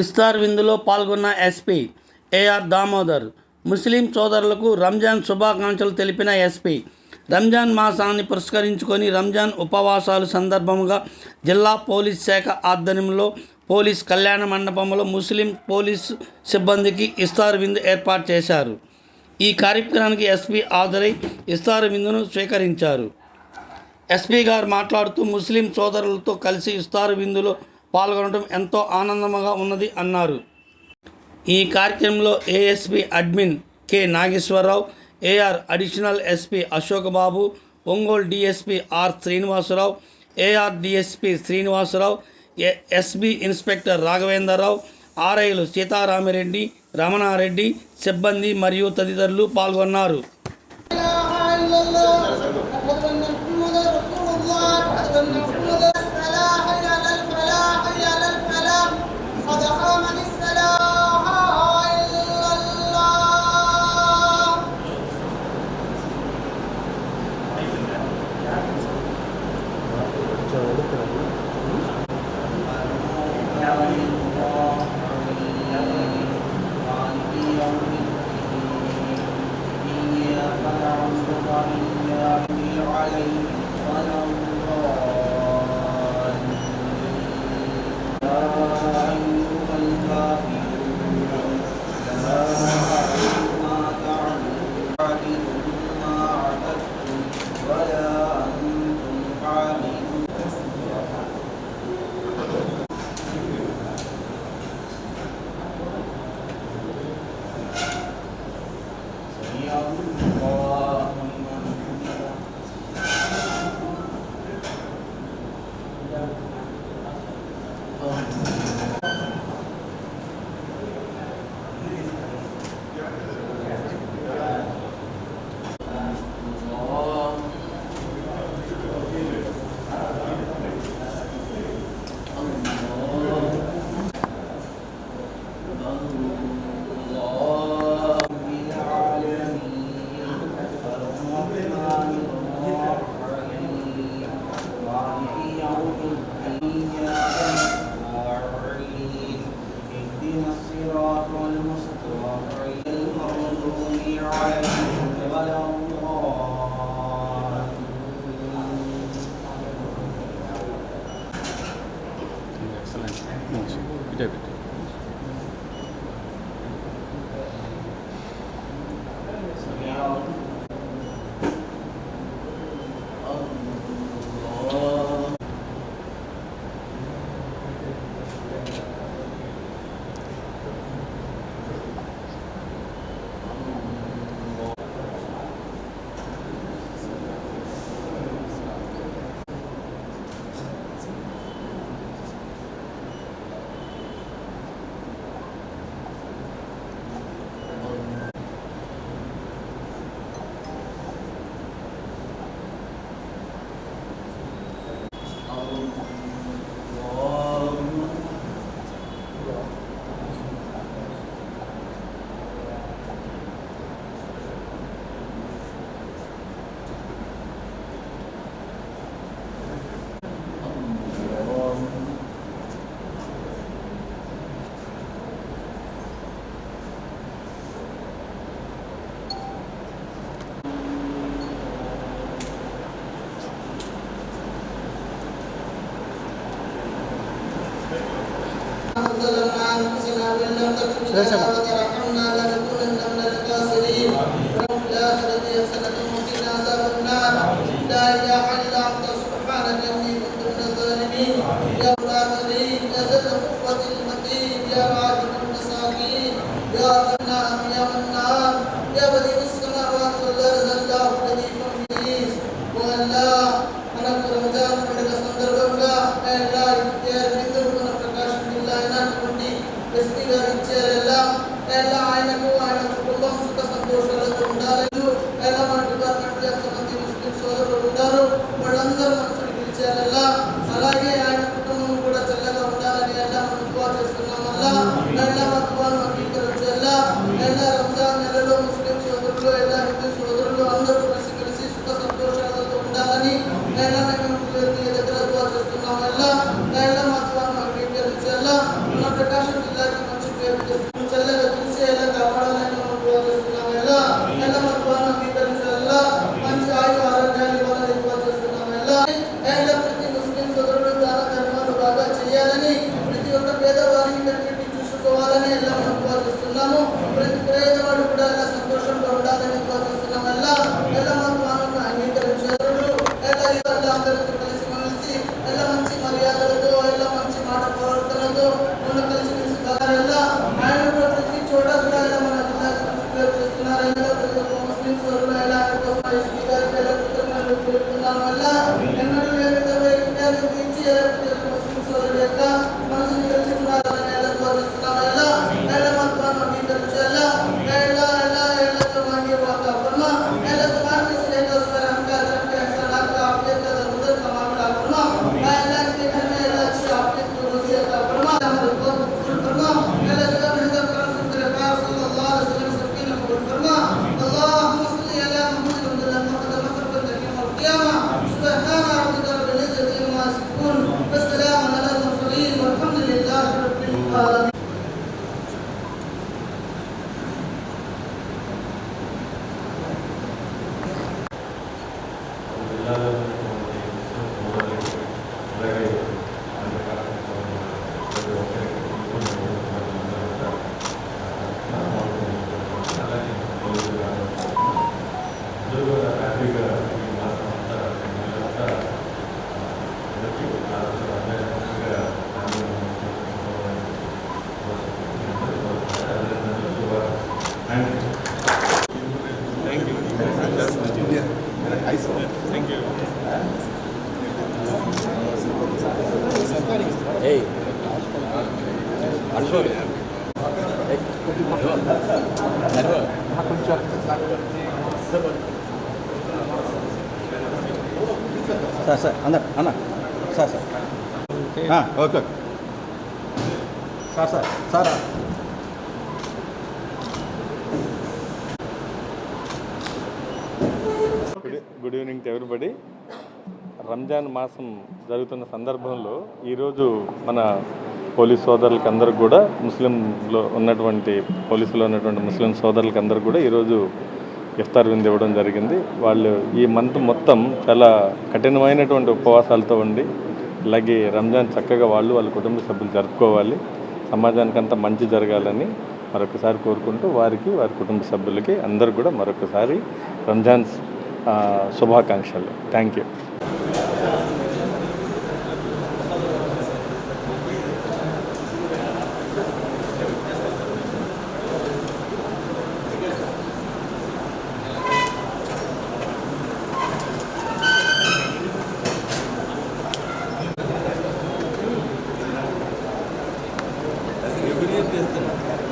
ఇస్తార్ విందులో పాల్గొన్న SP AR Damodar ముస్లిం సోదరులకు రంజాన్ శుభాకాంక్షలు తెలిపిన ఎస్పీ. రంజాన్ మాసాన్ని పురస్కరించుకొని రంజాన్ ఉపవాసాలు సందర్భంగా జిల్లా పోలీస్ శాఖ ఆధ్వర్యంలో పోలీస్ కళ్యాణ మండపంలో ముస్లిం పోలీస్ సిబ్బందికి ఇస్తార్ విందు ఏర్పాటు చేశారు. ఈ కార్యక్రమానికి ఎస్పీ హాజరై ఇస్తార్ విందును స్వీకరించారు. ఎస్పీ గారు మాట్లాడుతూ ముస్లిం సోదరులతో కలిసి ఇస్తారు విందులో పాల్గొనడం ఎంతో ఆనందంగా ఉన్నది అన్నారు. ఈ కార్యక్రమంలో ASP admin K Nageswara Rao AR additional SP Ashok Babu Ongole DSP R Srinivasa Rao AR DSP Srinivasa Rao SB SB inspector Raghavendra Rao ఆర్ఐలు Sitaramireddy Ramanareddy సిబ్బంది మరియు తదితరులు పాల్గొన్నారు. も对すご。أنفسنا وإن لم تغفر لنا وترحمنا لنكونن من الخاسرين رب الآخرة حسنة وقنا عذاب النار. لا إله إلا Valle Nice one. Thank you. Hey. Arjun. Hey. Arjun. Ha, konuşacak. Sir, sir, Anar, Anar. Sir, sir. Okay. Ha, okay. Sir, sir, sir. Evening to everybody Ramzan మాసం జరుగుతున్న సందర్భంలో ఈరోజు మన police సోదరులకి అందరికి కూడా ముస్లింలో ఉన్నటువంటి పోలీసులో ఉన్నటువంటి ముస్లిం సోదరులకి అందరికి కూడా ఈరోజు ఇఫ్తార్ విందు ఇవ్వడం జరిగింది. వాళ్ళు ఈ మంత్ మొత్తం చాలా కఠినమైనటువంటి ఉపవాసాలతో ఉండి అలాగే రంజాన్ చక్కగా వాళ్ళు వాళ్ళ కుటుంబ సభ్యులు జరుపుకోవాలి. సమాజానికి అంతా మంచి జరగాలని మరొకసారి కోరుకుంటూ వారికి వారి కుటుంబ సభ్యులకి అందరు కూడా మరొకసారి రంజాన్ శుభాకాంక్షలు థ్యాంక్ యూ ఎప్పుడు చేస్తారు